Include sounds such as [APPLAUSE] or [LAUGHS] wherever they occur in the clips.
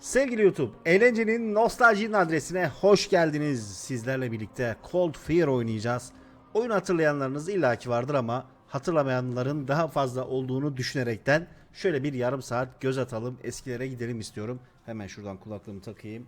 Sevgili YouTube, eğlencenin nostaljinin adresine hoş geldiniz. Sizlerle birlikte Cold Fear oynayacağız. Oyun hatırlayanlarınız illaki vardır ama hatırlamayanların daha fazla olduğunu düşünerekten şöyle bir yarım saat göz atalım, eskilere gidelim istiyorum. Hemen şuradan kulaklığımı takayım.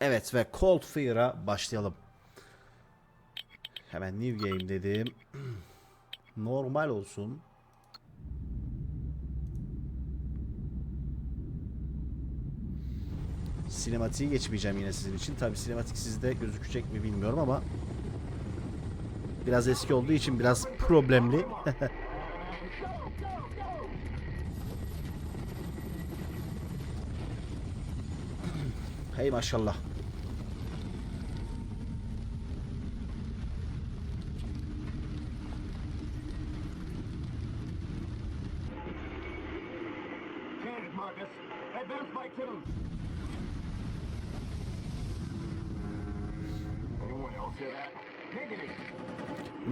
Evet ve Cold Fear'a başlayalım. Hemen New Game dedim. [CLEARS THROAT] Normal olsun. Sinematiği geçmeyeceğim yine sizin için. Tabi sinematik sizde gözükecek mi bilmiyorum ama biraz eski olduğu için biraz problemli. [LAUGHS] hey maşallah.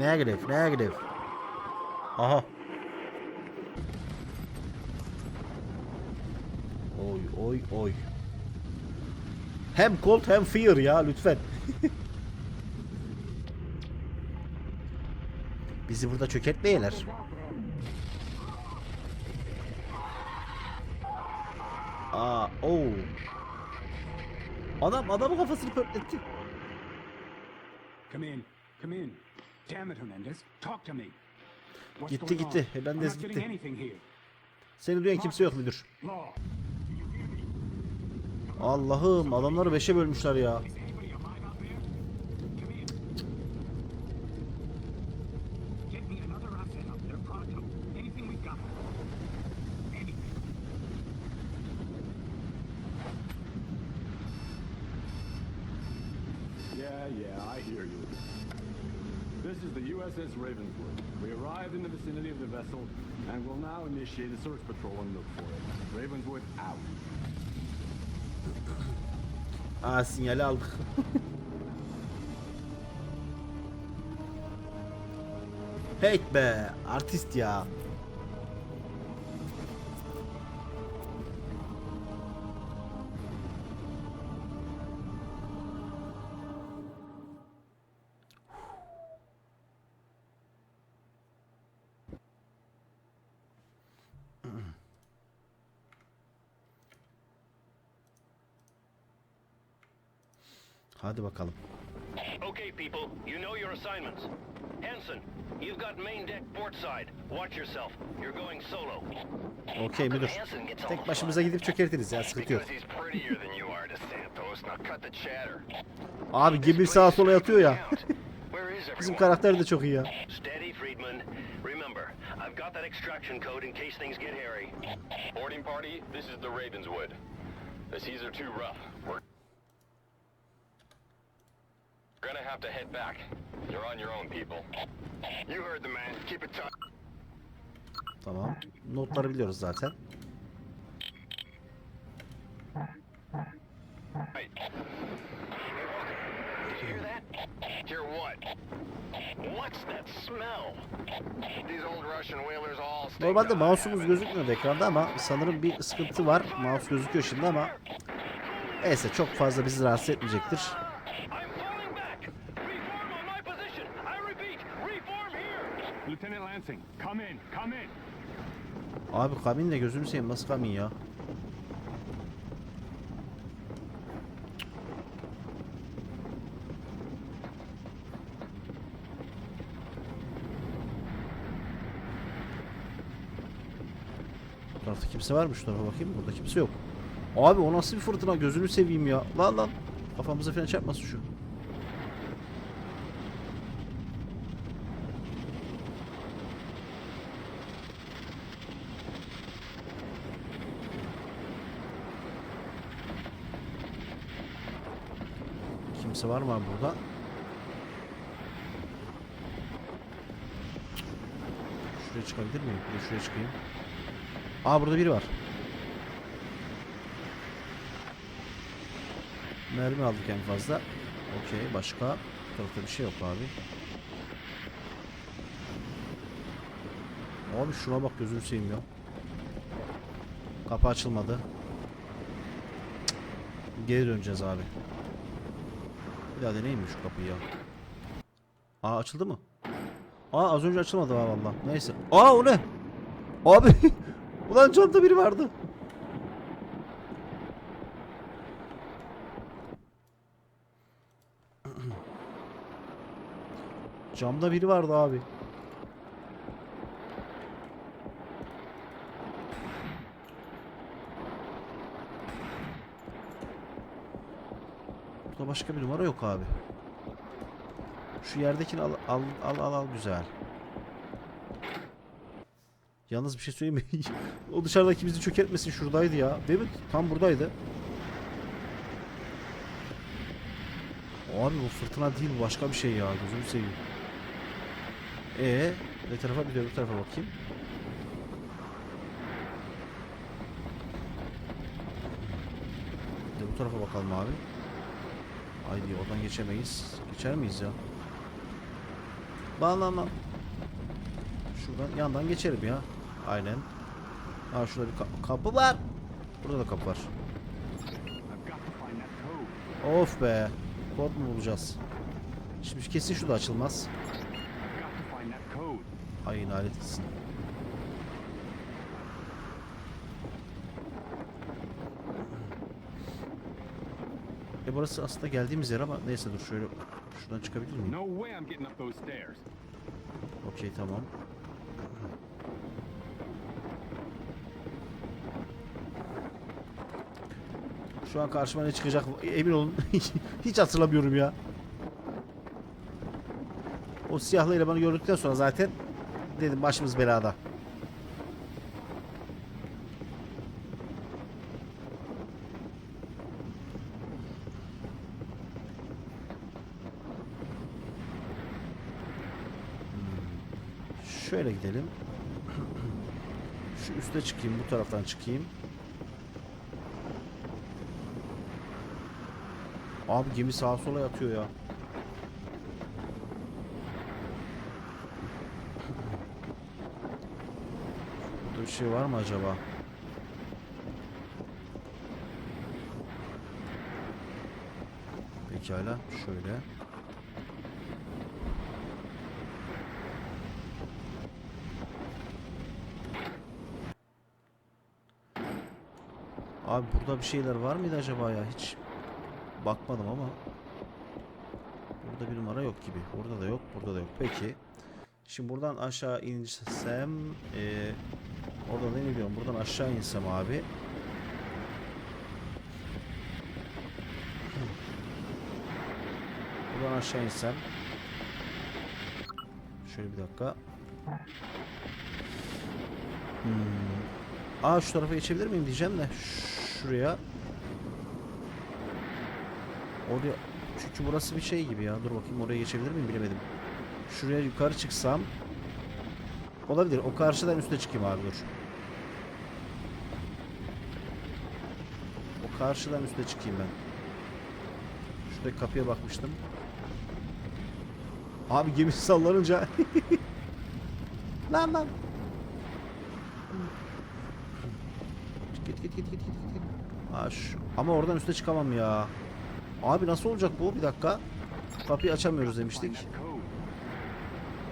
Negatif, negatif. Aha. Oy oy oy. Hem Cold hem Fear ya lütfen. [LAUGHS] Bizi burada çökertmeyeler. Aa, o. Adam adamın kafasını pörtletti. Come in. Come in. Damn it, Hernandez. Talk to me. Gitti, gitti. Hernandez gitti. Seni duyan kimse yok müdür. Allah'ım adamları beşe bölmüşler ya. Get me another asset up there, pronto. Anything we got. Anything. Yeah, yeah, I hear you. This is the USS Ravenswood. We arrived in the vicinity of the vessel and will now initiate a search patrol and look for it. Ravenswood out. Aa sinyali aldık. [LAUGHS] Hey be artist ya. Hadi bakalım. Okay, people, you know your assignments. Hanson, you've got main deck port side. Watch yourself. You're going solo. Okey müdür. Tek başımıza gidip çökertiriz ya sıkıntı yok. Abi Gimil sağa sola yatıyor ya. Bizim karakter de çok iyi ya. Steady, Friedman. Remember, I've got that extraction code in case things get hairy. Boarding party, this is the Ravenswood. The seas are too rough. Gonna have to head back. You're on your own, people. You heard the man. Keep it tight. Tamam. Notları biliyoruz zaten. Did you hear that? Hear what? What's that smell? These old Russian whalers all stink Normalde to mouse'umuz heaven. gözükmüyordu ekranda ama sanırım bir sıkıntı var. Mouse gözüküyor şimdi ama neyse çok fazla bizi rahatsız etmeyecektir. I'm falling back. Reform on my position. I repeat, reform here. Lieutenant Lansing, come in, come in. Abi kamin de gözünü seveyim nasıl kamin ya? Bu kimse var mı tarafa bakayım burada kimse yok. Abi o nasıl bir fırtına gözünü seveyim ya. Lan lan kafamıza falan çarpmasın şu. Kimse var mı burada? Şuraya çıkabilir miyim? Bir şuraya çıkayım. Aa burada biri var. Mermi aldık en fazla. Okey başka. Tarafta bir şey yok abi. Abi şuna bak gözünü seveyim ya. Kapı açılmadı. Geri döneceğiz abi. Bir daha deneyeyim mi şu kapıyı ya? Aa açıldı mı? Aa az önce açılmadı ha valla. Neyse. Aa o ne? Abi. [LAUGHS] Ulan camda biri vardı. [CLEARS THROAT] Camda biri vardı abi. Burada başka bir numara yok abi. Şu yerdekini al al al al, al güzel. Yalnız bir şey söyleyeyim mi? [LAUGHS] o dışarıdaki bizi çökertmesin şuradaydı ya. Değil mi? Tam buradaydı. Abi bu fırtına değil başka bir şey ya. Gözünü seveyim. Ee, ne tarafa bir de tarafa bakayım. Bir de bu tarafa bakalım abi. Haydi oradan geçemeyiz. Geçer miyiz ya? Lan. Şuradan yandan geçerim ya. Aynen. Ha şurada bir ka- kapı var. Burada da kapı var. Of be. Kod mu bulacağız? Şimdi kesin şu açılmaz. Ay lanet. Burası aslında geldiğimiz yer ama neyse dur şöyle şuradan çıkabilir miyim? No way I'm getting up those stairs. Okey tamam. Şu an karşıma ne çıkacak emin olun [LAUGHS] hiç hatırlamıyorum ya. O siyahlı elemanı gördükten sonra zaten dedim başımız belada. Şöyle gidelim. [CLEARS THROAT] Şu üste çıkayım, bu taraftan çıkayım. Abi gemi sağa sola yatıyor ya. [CLEARS THROAT] Burada bir şey var mı acaba? Pekala, şöyle. Abi burada bir şeyler var mıydı acaba ya? Hiç bakmadım ama. Burada bir numara yok gibi. Burada da yok, burada da yok. Peki. Şimdi buradan aşağı insem eee oradan ne biliyorum? Buradan aşağı insem abi. Buradan aşağı insem. Şöyle bir dakika. Hmm. Aa şu tarafa geçebilir miyim diyeceğim de şuraya. Oraya çünkü burası bir şey gibi ya. Dur bakayım oraya geçebilir miyim bilemedim. Şuraya yukarı çıksam olabilir. O karşıdan üste çıkayım abi dur. O karşıdan üste çıkayım ben. Şuradaki kapıya bakmıştım. Abi gemi [LAUGHS] sallanınca [LAUGHS] lan lan Git git git git git Ama oradan üste çıkamam ya. Abi nasıl olacak bu? Bir dakika. Kapıyı açamıyoruz demiştik.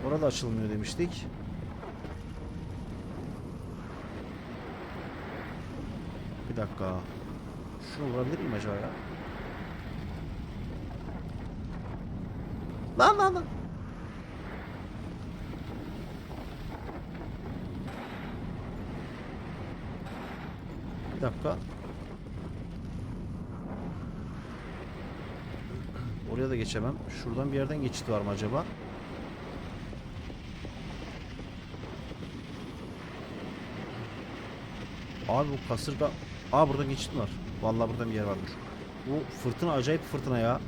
Orada açılmıyor demiştik. Bir dakika. Şunu vurabilir miyim acaba ya? Lan lan lan. Bir dakika. Oraya da geçemem. Şuradan bir yerden geçit var mı acaba? Abi bu kasırga... Aa burada geçit var. Vallahi burada bir yer varmış. Bu fırtına acayip fırtına ya.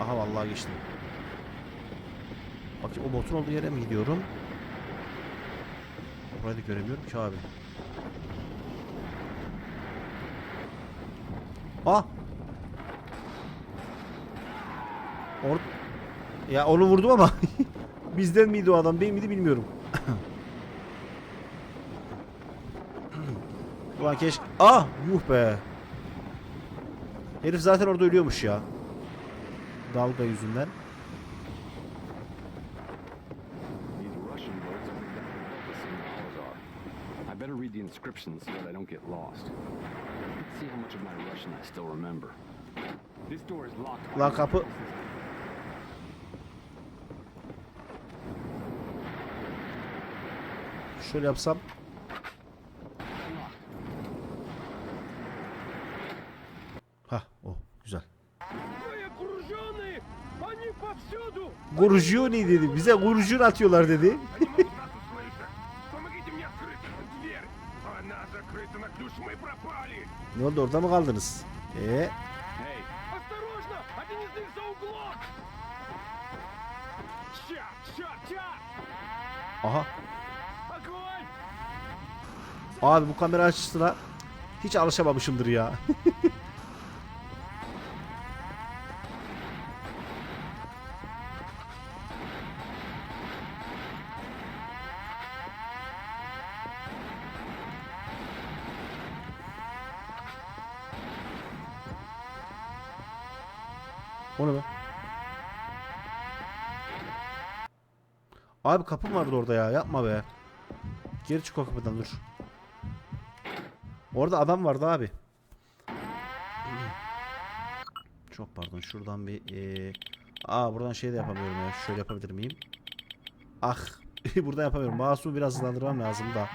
Aha vallahi geçtim. Bakayım o botun olduğu yere mi gidiyorum? Burayı da göremiyorum ki abi. Ah! Ya onu vurdum ama [LAUGHS] bizden miydi o adam değil miydi bilmiyorum. [CLEARS THROAT] Ulan keşke... Ah! Yuh be. Herif zaten orada ölüyormuş ya. Dalga yüzünden. Better read the inscriptions so that I don't get lost. Let's see how much of my Russian I still remember. This door is locked. by Lan the kapı. Şöyle yapsam. Ha, o oh, güzel. Gurjuni dedi. Bize gurjun atıyorlar dedi. [LAUGHS] ne oldu orada mı kaldınız? Eee? Abi bu kamera açısına hiç alışamamışımdır ya. [LAUGHS] O ne be? Abi kapım vardı orada ya. Yapma be. Geri çık o kapıdan dur. Orada adam vardı abi. [CLEARS THROAT] Çok pardon. Şuradan bir eee Aa buradan şey de yapamıyorum ya. Şöyle yapabilir miyim? Ah. [LAUGHS] buradan yapamıyorum. Mouse'u biraz hızlandırmam lazım da.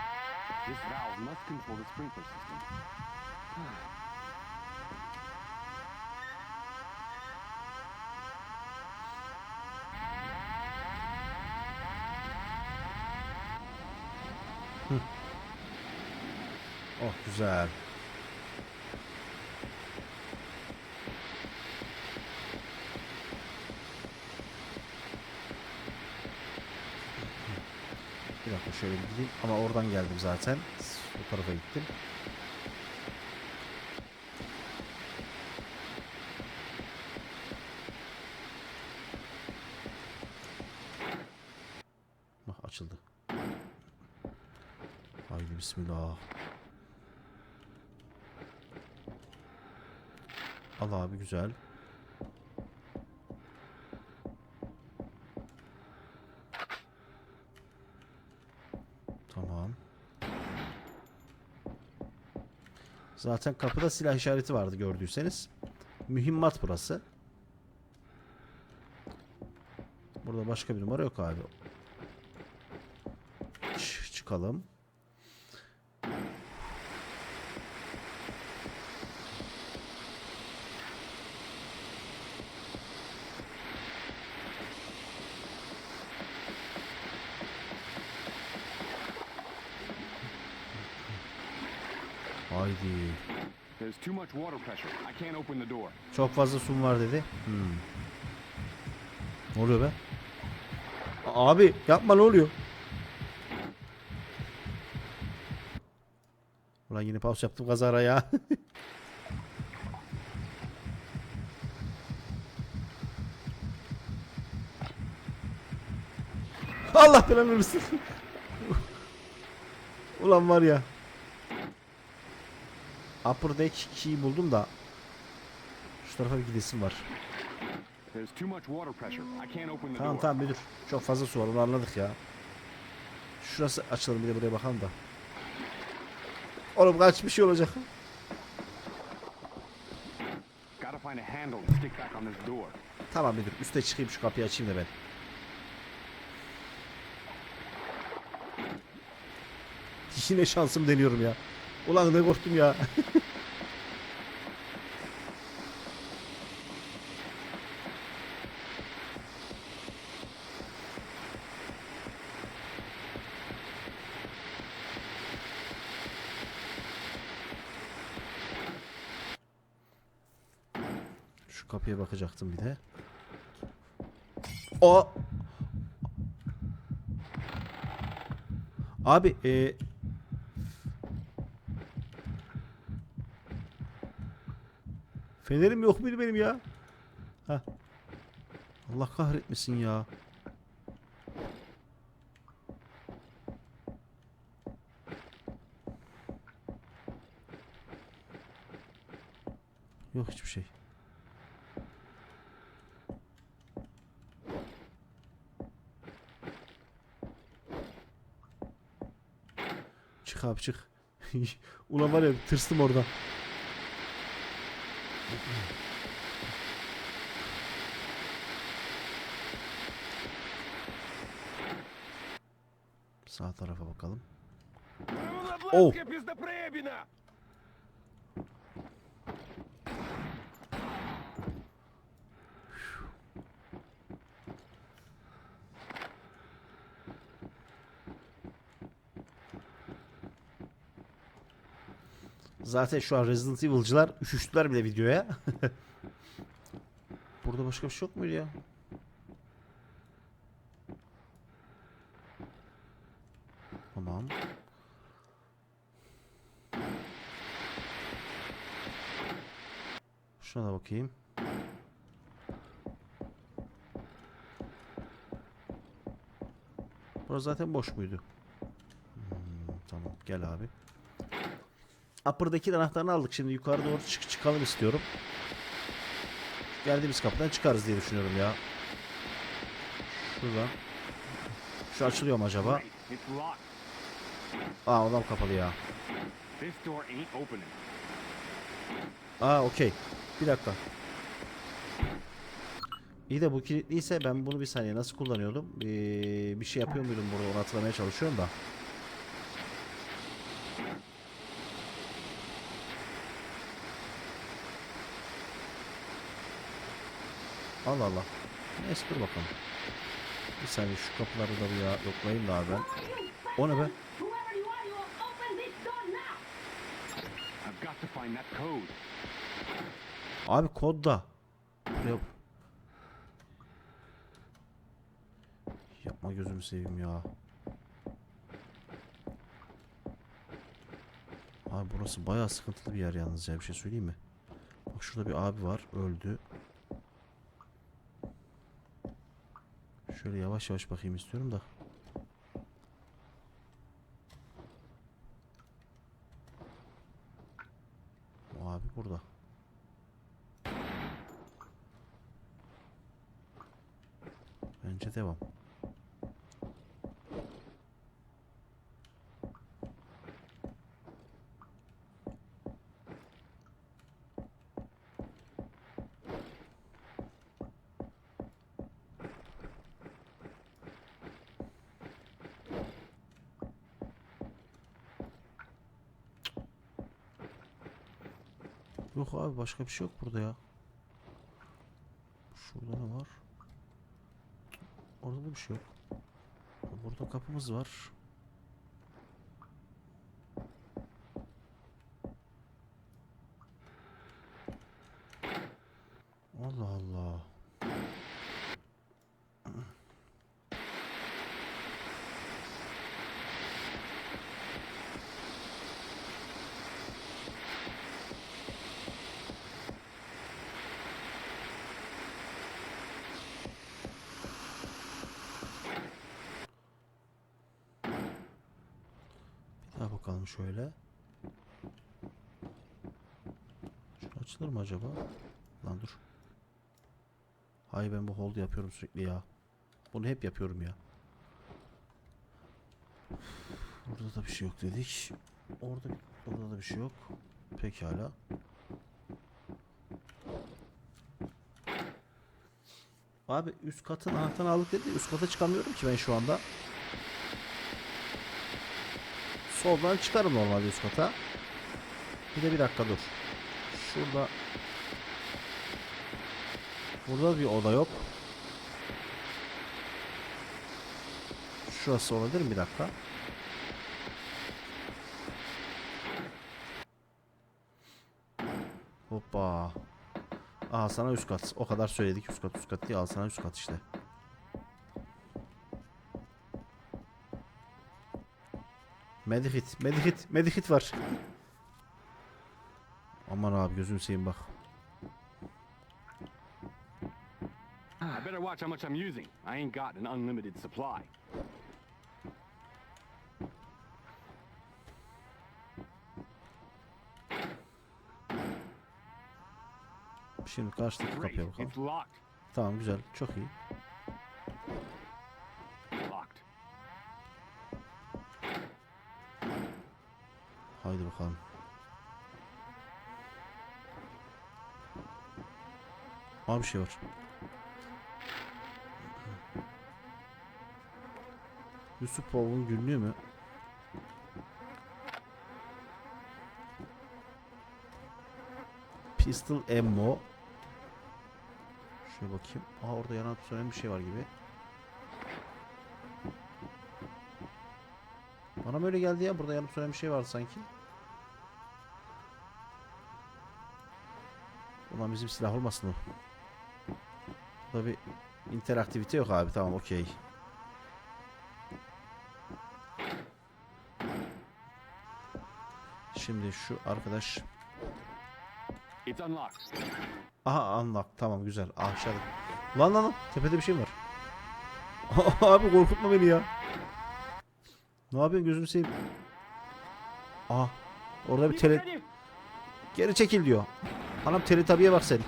Güzel. Bir dakika şöyle gideyim ama oradan geldim zaten. Bu tarafa gittim. Bak açıldı. Haydi bismillah. Al abi güzel. Tamam. Zaten kapıda silah işareti vardı gördüyseniz. Mühimmat burası. Burada başka bir numara yok abi. Çıkalım. Haydi. There's too much water pressure. I can't open the door. Çok fazla sum var dedi. Hmm. Ne oluyor be? Abi yapma ne oluyor? Ulan yine pause yaptım kazara ya. [LAUGHS] Allah belanı versin. Ulan var ya. Upper deck key'i buldum da şu tarafa bir gidesim var. Tamam tamam müdür. Çok fazla su var onu anladık ya. Şurası açalım bir de buraya bakalım da. Oğlum kaç bir şey olacak. Tamam müdür. Üste çıkayım şu kapıyı açayım da ben. Yine şansım deniyorum ya. Ulan ne korktum ya. Şu kapıya bakacaktım bir de. O Abi e... Fenerim yok muydu benim ya? Ha. Allah kahretmesin ya. Yok hiçbir şey. Çık abi çık. [LAUGHS] Ulan var ya tırstım oradan. Sağ tarafa bakalım. Oh! Zaten şu an Resident Evil'cılar üşüştüler bile videoya. [LAUGHS] Burada başka bir şey yok muydu ya? Tamam. Şuna da bakayım. Burası zaten boş muydu? Hmm, tamam gel abi. Upper'daki anahtarını aldık. Şimdi yukarı doğru çık çıkalım istiyorum. Geldiğimiz kapıdan çıkarız diye düşünüyorum ya. Şuradan. Şu açılıyor mu acaba? Aa odam kapalı ya. Aa okey. Bir dakika. İyi de bu kilitliyse ben bunu bir saniye nasıl kullanıyordum? Ee, bir şey yapıyor muydum burada onu hatırlamaya çalışıyorum da. Allah Allah. Neyse dur bakalım. Bir saniye şu kapıları da bir ya yoklayayım da abi ben. O ne be? Abi kod da. Buraya... Yapma gözümü seveyim ya. Abi burası bayağı sıkıntılı bir yer yalnız ya bir şey söyleyeyim mi? Bak şurada bir abi var öldü. Şöyle yavaş yavaş bakayım istiyorum da. O abi burada. Bence devam. Yok abi başka bir şey yok burada ya. Şurada ne var? Orada da bir şey yok. Burada kapımız var. Allah Allah. Bir daha şöyle. Şu açılır mı acaba? Lan dur. Hay ben bu hold yapıyorum sürekli ya. Bunu hep yapıyorum ya. Burada da bir şey yok dedik. Orada orada da bir şey yok. Pekala. Abi üst katın anahtarını aldık dedi. Üst kata çıkamıyorum ki ben şu anda. Soldan çıkarım normalde üst kata. Bir de bir dakika dur. Şurada Burada bir oda yok. Şurası olabilir mi? Bir dakika. Hoppa. Al sana üst kat. O kadar söyledik üst kat üst kat diye al sana üst kat işte. Medikit, medikit, medikit var. Aman abi gözünü seveyim bak. Ah, I better watch how much I'm using. I ain't got an unlimited supply. Şimdi karşıdaki kapıya bakalım. Tamam güzel. Çok iyi. Locked. Haydi bakalım. Aa bir şey var. Yusupov'un günlüğü mü? Pistol ammo. Şöyle bakayım. Aa orada yanan sönen bir şey var gibi. Bana böyle geldi ya. Burada yanıp sönen bir şey vardı sanki. Ulan bizim silah olmasın o. Bir interaktivite yok abi. Tamam okey. Şimdi şu arkadaş. Aha unlock. Tamam güzel. Aşağıda. Lan lan lan. Tepede bir şey var. [LAUGHS] abi korkutma beni ya. Ne yapıyorsun gözünü seveyim. Aha. Orada bir tele... Geri çekil diyor. Anam teletabiye bak sen.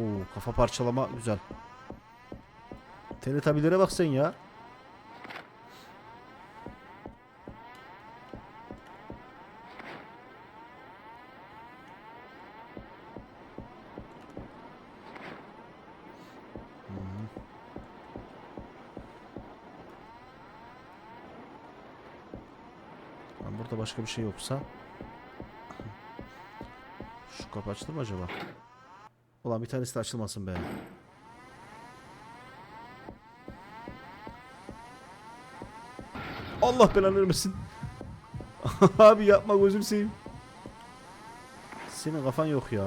Oo kafa parçalama güzel. Teletabilere bak sen ya. Burada başka bir şey yoksa şu kapı açılır mı acaba? Ulan bir tanesi de açılmasın be. Allah belanı vermesin. [LAUGHS] Abi yapma gözüm seveyim. Senin kafan yok ya.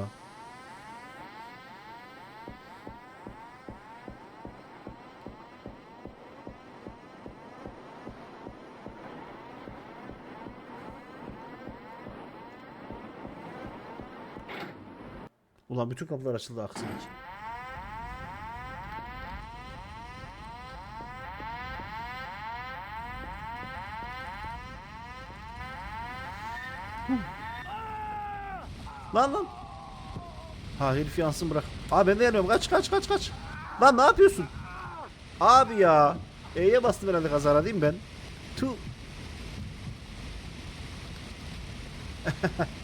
Ulan bütün kapılar açıldı aksilik. Lan lan. Ha herif yansın bırak. Abi ben de yanıyorum. Kaç kaç kaç kaç. Lan ne yapıyorsun? Abi ya. E'ye bastım herhalde kazara değil mi ben? Tu. [LAUGHS]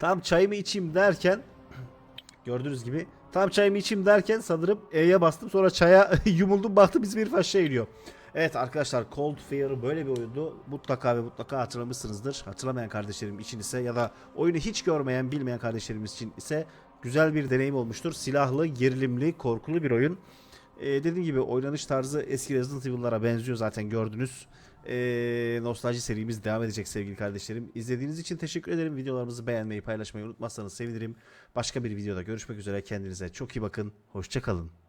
Tam çayımı içeyim derken gördüğünüz gibi tam çayımı içeyim derken sanırım E'ye bastım sonra çaya [LAUGHS] yumuldum baktım bizim herif aşağı iniyor. Evet arkadaşlar Cold Fear böyle bir oyundu. Mutlaka ve mutlaka hatırlamışsınızdır. Hatırlamayan kardeşlerim için ise ya da oyunu hiç görmeyen bilmeyen kardeşlerimiz için ise güzel bir deneyim olmuştur. Silahlı, gerilimli, korkulu bir oyun. Ee, dediğim gibi oynanış tarzı eski Resident Evil'lara benziyor zaten gördünüz. Ee, nostalji serimiz devam edecek sevgili kardeşlerim. İzlediğiniz için teşekkür ederim. Videolarımızı beğenmeyi, paylaşmayı unutmazsanız sevinirim. Başka bir videoda görüşmek üzere. Kendinize çok iyi bakın. Hoşçakalın.